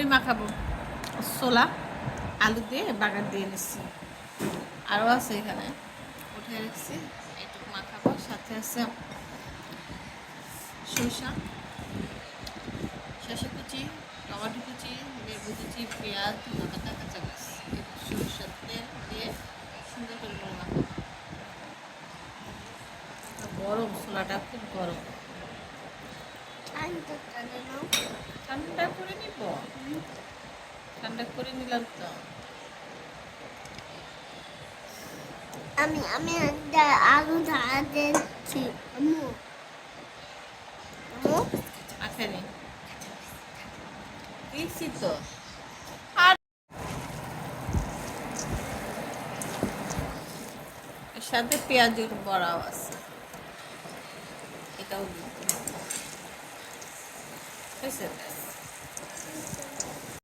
মুড়ি মাখাবো। ছোলা, আলু দিয়ে বাগার দিয়ে নিচ্ছি আরও আছে এখানে। উঠে রেখেছি। একটু মাখাবো। সাথে আছে সরষা। শসা কুচি, টমেটো কুচি, লেবু কুচি, পেঁয়াজ, ধনেপাতা কাঁচা গাছ সরষার তেল দিয়ে সুন্দর করে মুড়ি মাখাবো। গরম, ছোলাটা খুব গরম। ঠান্ডা করে নিলাম তো। আমি আমি একটা আলু ধারা দিচ্ছি। আম্মু। আম্মু। দিচ্ছি তো। আর এর সাথে পেঁয়াজের বড়াও আছে। এটাও দিতে হবে।